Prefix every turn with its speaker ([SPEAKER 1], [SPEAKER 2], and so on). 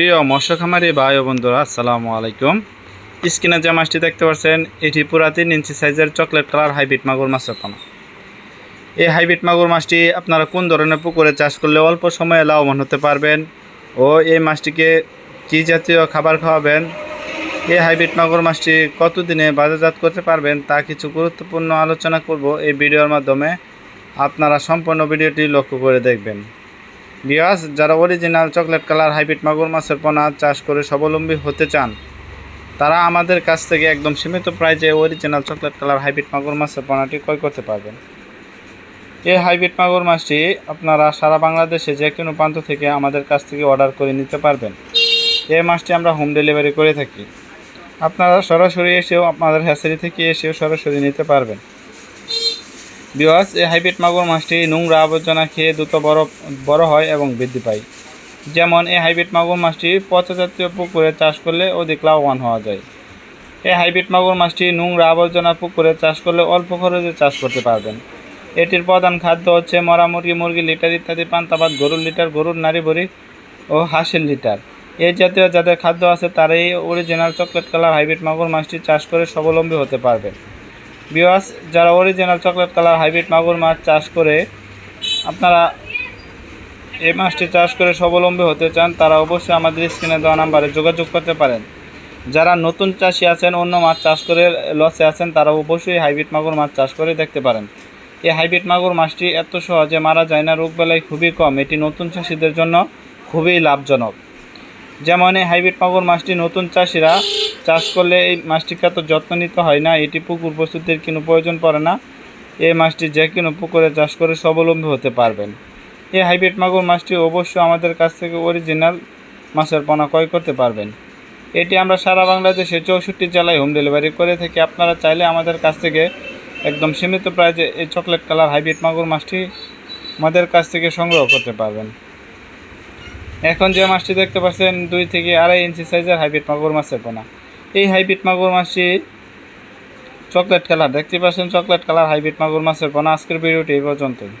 [SPEAKER 1] প্রিয় মৎস্য খামারি ভাই ও বন্ধুরা, আসসালামু আলাইকুম। স্ক্রিনে যে মাছটি দেখতে পাচ্ছেন, এটি পুরা তিন ইঞ্চি সাইজের চকলেট কালার হাইব্রিড মাগুর মাছের পোনা। এই হাইব্রিড মাগুর মাছটি আপনারা কোন ধরনের পুকুরে চাষ করলে অল্প সময়ে লাভবান হতে পারবেন ও এই মাছটিকে কী জাতীয় খাবার খাওয়াবেন? এই হাইব্রিড মাগুর মাছটি কতদিনে বাজারজাত করতে পারবেন তা কিছু গুরুত্বপূর্ণ আলোচনা করব এই ভিডিওর মাধ্যমে। আপনারা সম্পূর্ণ ভিডিওটি লক্ষ্য করে দেখবেন। বিয়াস যারা অরিজিনাল চকলেট কালার হাইব্রিড মাগুর মাছের পোনা চাষ করে স্বাবলম্বী হতে চান, তারা আমাদের কাছ থেকে একদম সীমিত প্রাইজে অরিজিনাল চকলেট কালার হাইব্রিড মাগুর মাছের পোনাটি ক্রয় করতে পারবেন। এই হাইব্রিড মাগুর মাছটি আপনারা সারা বাংলাদেশে যে কোনো প্রান্ত থেকে আমাদের কাছ থেকে অর্ডার করে নিতে পারবেন। এই মাছটি আমরা হোম ডেলিভারি করে থাকি। আপনারা সরাসরি এসেও আপনাদের হ্যাচারি থেকে এসেও সরাসরি নিতে পারবেন। বিওয়াস, এই হাইব্রিড মাগুর মাছটি নোংরা আবর্জনা খেয়ে দ্রুত বড় বড় হয় এবং বৃদ্ধি পায়। যেমন, এই হাইব্রিড মাগুর মাছটি জাতীয় পুকুরে চাষ করলে অধিক লাভবান হওয়া যায়। এই হাইব্রিড মাগুর মাছটি নোংরা আবর্জনা পুকুরে চাষ করলে অল্প খরচে চাষ করতে পারবেন। এটির প্রধান খাদ্য হচ্ছে মরা মুরগি মুরগি লিটার ইত্যাদি পান্তাবাদ গরুর লিটার, গরুর নারী বড়ি ও হাঁসের লিটার। এই জাতীয় যাদের খাদ্য আছে, তারাই অরিজিনাল চকলেট কালার হাইব্রিড মাগুর মাছটি চাষ করে স্বাবলম্বী হতে পারবে বিওয়াস যারা অরিজিনাল চকলেট কালার হাইব্রিড মাগুর মাছ চাষ করে, আপনারা এই মাছটি চাষ করে স্বাবলম্বী হতে চান, তারা অবশ্যই আমাদের স্ক্রিনে দেওয়া নাম্বারে যোগাযোগ করতে পারেন। যারা নতুন চাষি আছেন, অন্য মাছ চাষ করে লসে আছেন, তারা অবশ্যই হাইব্রিড মাগুর মাছ চাষ করে দেখতে পারেন। এই হাইব্রিড মাগুর মাছটি এত সহজে মারা যায় না, রোগ বেলায় খুবই কম। এটি নতুন চাষিদের জন্য খুবই লাভজনক। যেমন এই হাইব্রিড মাগুর মাছটি নতুন চাষিরা চাষ করলে এই মাছটিকে এত যত্ন নিতে হয় না, এটি পুকুর প্রস্তুতির কোনো প্রয়োজন পড়ে না। এই মাছটি যে কোনো পুকুরে চাষ করে স্বাবলম্বী হতে পারবেন। এই হাইব্রিড মাগুর মাছটি অবশ্যই আমাদের কাছ থেকে অরিজিনাল মাছের পোনা ক্রয় করতে পারবেন। এটি আমরা সারা বাংলাদেশে চৌষট্টি জেলায় হোম ডেলিভারি করে থাকি। আপনারা চাইলে আমাদের কাছ থেকে একদম সীমিত প্রাইজে এই চকলেট কালার হাইব্রিড মাগুর মাছটি আমাদের কাছ থেকে সংগ্রহ করতে পারবেন। এখন যে মাছটি দেখতে পাচ্ছেন, দুই থেকে আড়াই ইঞ্চি সাইজের হাইব্রিড মাগুর মাছের পোনা। এই হাইব্রিড মাগুর মাছটি চকলেট কালার। দেখতে পাচ্ছেন চকলেট কালার হাইব্রিড মাগুর মাছের পোনা আজকের ভিডিওটি এই পর্যন্তই।